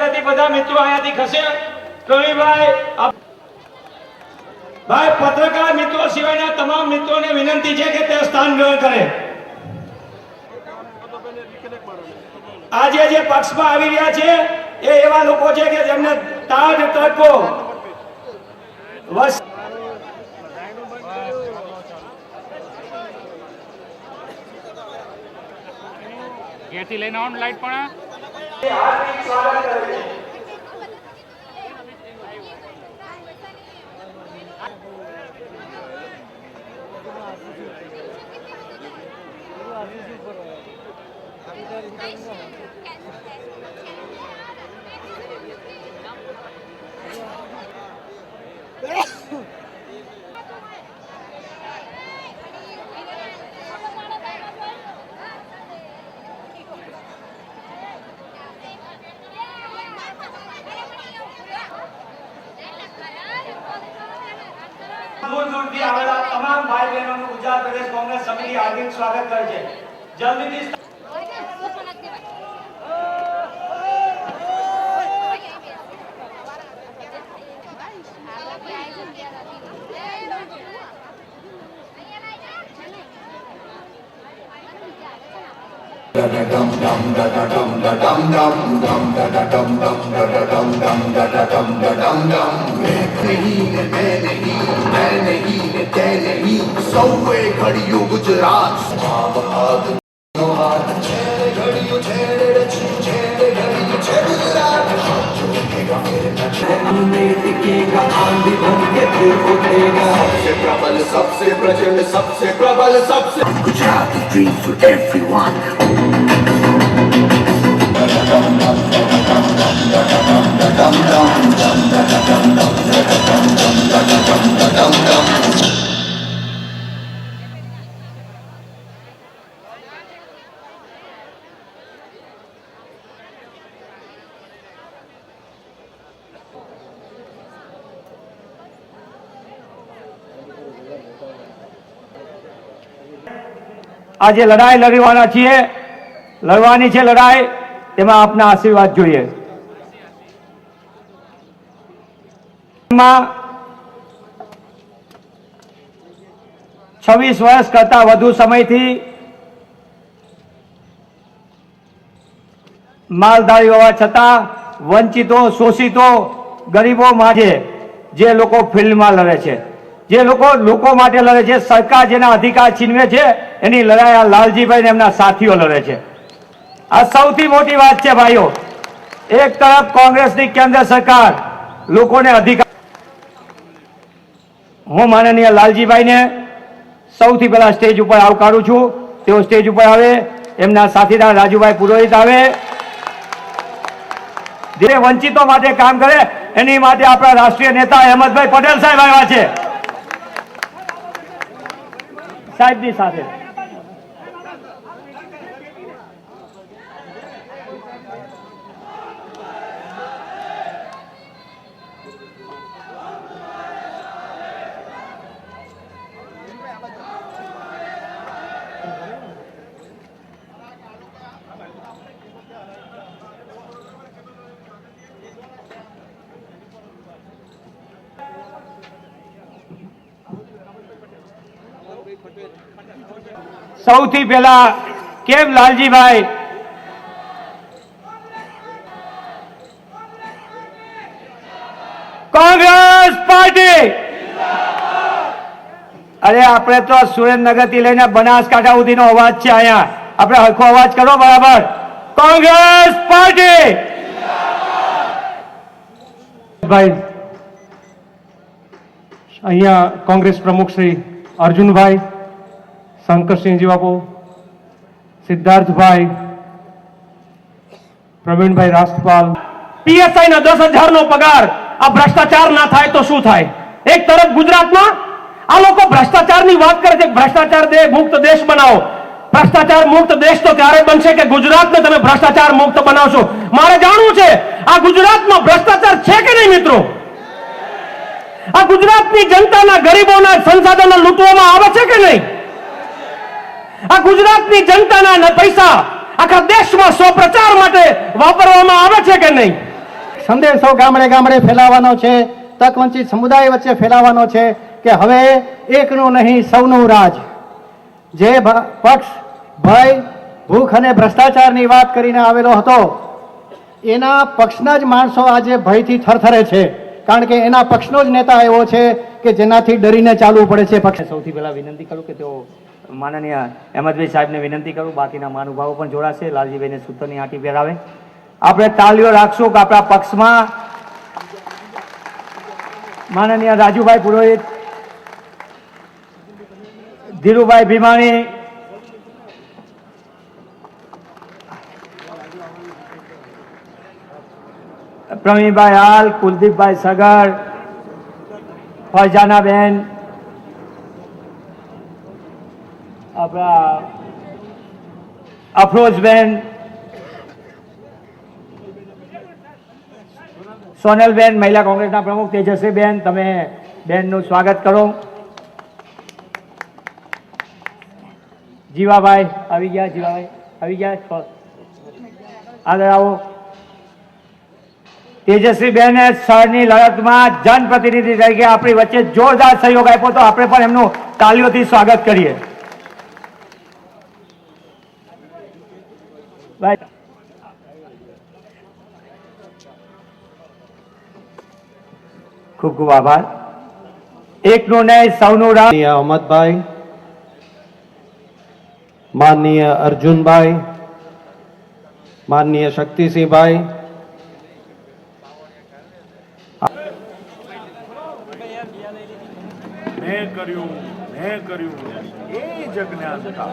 મિત્રો બધા મિત્રો અહીંયાથી ખસે? કવિભાઈ ભાઈ? પત્રકાર મિત્રો સિવાયના તમામ મિત્રોને વિનંતી છે કે તે સ્થાન ગ્રહણ કરે. આજે જે પક્ષમાં આવી રહ્યા છે, એ એવા લોકો છે કે જેમને તાજ તડકો લઈને ઓન લાઈટ પણ હાર્દિક સ્વાગત દૂરથી આવેલા તમામ ભાઈ બહેનોનું ગુજરાત પ્રદેશ કોંગ્રેસ સમિતિ હાર્દિક સ્વાગત કરે છે. જલ્દીથી Gujarati dream for everyone. આજે લડાઈ લડવાના છીએ. લડવાની છે લડાઈ. તેમાં આપના આશીર્વાદ જોઈએ. છવ્વીસ વર્ષ કરતા વધુ સમયથી માલધારી હોવા છતાં વંચિતો, શોષિતો, ગરીબો માટે જે લોકો ફિલ્ડમાં લડે છે, જે લોકો લોકો માટે લડે છે, સરકાર જેના અધિકાર છીનવે છે, એની લડાઈ આ લાલજીભાઈ એમના સાથીઓ લડે છે. આ સૌથી મોટી વાત છે ભાઈઓ. એક તરફ કોંગ્રેસની કેન્દ્ર સરકાર લોકોને અધિકાર હું માનનીય લાલજીભાઈને સૌથી પહેલા સ્ટેજ ઉપર આવકારું છું. તેઓ સ્ટેજ ઉપર આવે, એમના સાથીદાર રાજુભાઈ પુરોહિત આવે. જે વંચિતો માટે કામ કરે, એની માટે આપણા રાષ્ટ્રીય નેતા અહેમદભાઈ પટેલ સાહેબ આવ્યા છે. સાહેબની સાથે. સૌથી પહેલા કેમ લાલજીભાઈ? કોંગ્રેસ પાર્ટી! અરે, આપણે તો સુરેન્દ્રનગરથી લઈને બનાસકાંઠા સુધીનો અવાજ છે અહીંયા. આપણે હરખો અવાજ કરો, બરાબર? કોંગ્રેસ પાર્ટી! ભાઈ, અહીંયા કોંગ્રેસ પ્રમુખ શ્રી અર્જુનભાઈ શંકરસિંહજી બાપુ સિદ્ધાર્થભાઈ, પ્રવીણભાઈ રાષ્ટ્રપાલ પીએસઆઈ ના દસ હજાર નો પગાર. આ ભ્રષ્ટાચાર ના થાય તો શું થાય? એક તરફ ગુજરાતમાં આ લોકો ભ્રષ્ટાચારની વાત કરે છે ભ્રષ્ટાચાર દે, મુક્ત દેશ બનાવો. ભ્રષ્ટાચાર મુક્ત દેશ તો ત્યારે બનશે કે ગુજરાતને તમે ભ્રષ્ટાચાર મુક્ત બનાવશો. મારે જાણવું છે, આ ગુજરાતમાં ભ્રષ્ટાચાર છે કે નહીં મિત્રો? આ ગુજરાતની જનતાના ગરીબોના સંસાધનો લૂંટવામાં આવે છે કે નહીં? આ ગુજરાતની જનતાના પૈસા આખા દેશમાં સો પ્રચાર માટે વાપરવામાં આવે છે કે નહીં? સંદેશો ગામડે ગામડે ફેલાવાનો છે તક વંચિત સમુદાય વચ્ચે ફેલાવાનો છે કે હવે એકનું નહીં સૌનું રાજ. જે પક્ષ ભય ભૂખ અને ભ્રષ્ટાચારની વાત કરીને આવેલો હતો એના પક્ષના જ માણસો આજે ભયથી થરથરે છે. કારણ કે એના પક્ષનો જ નેતા એવો છે કે જેનાથી ડરીને ચાલવું પડે છે પક્ષ સૌથી પહેલા વિનંતી કરું કે તેઓ માનનીય અહેમદભાઈ સાહેબને વિનંતી કરું, બાકીના મહાનુભાવો પણ જોડાશે. લાલજીભાઈને સૂત્રની આંટી પહેરાવે. આપણે તાલીઓ રાખશું કે આપણા પક્ષમાં માનનીય રાજુભાઈ પુરોહિત, ધીરુભાઈ ભીમાણી, પ્રવીણભાઈ હાલ, કુલદીપભાઈ સગર, ફરજાનાબેન આપણા અફરોજબેન સોનલબેન, મહિલા કોંગ્રેસના પ્રમુખ તેજસ્વીબેન, તમે બેનનું સ્વાગત કરો. જીવાભાઈ, આવી ગયા, જીવાભાઈ, આવી ગયા? આગળ આવો. તેજસ્વી બેને સરની લડતમાં જનપ્રતિનિધિ તરીકે આપણી વચ્ચે જોરદાર સહયોગ આપ્યો તો આપણે પણ એમનું તાલીઓથી સ્વાગત કરીએ. ભાઈ ખૂબ ખૂબ આભાર. એકનો ન્યાય સૌનો રામ અહમદભાઈ માનનીય અર્જુનભાઈ માનનીય શક્તિસિંહભાઈ. મેં કર્યું મેં કર્યું. એ જ જ્ઞાનતા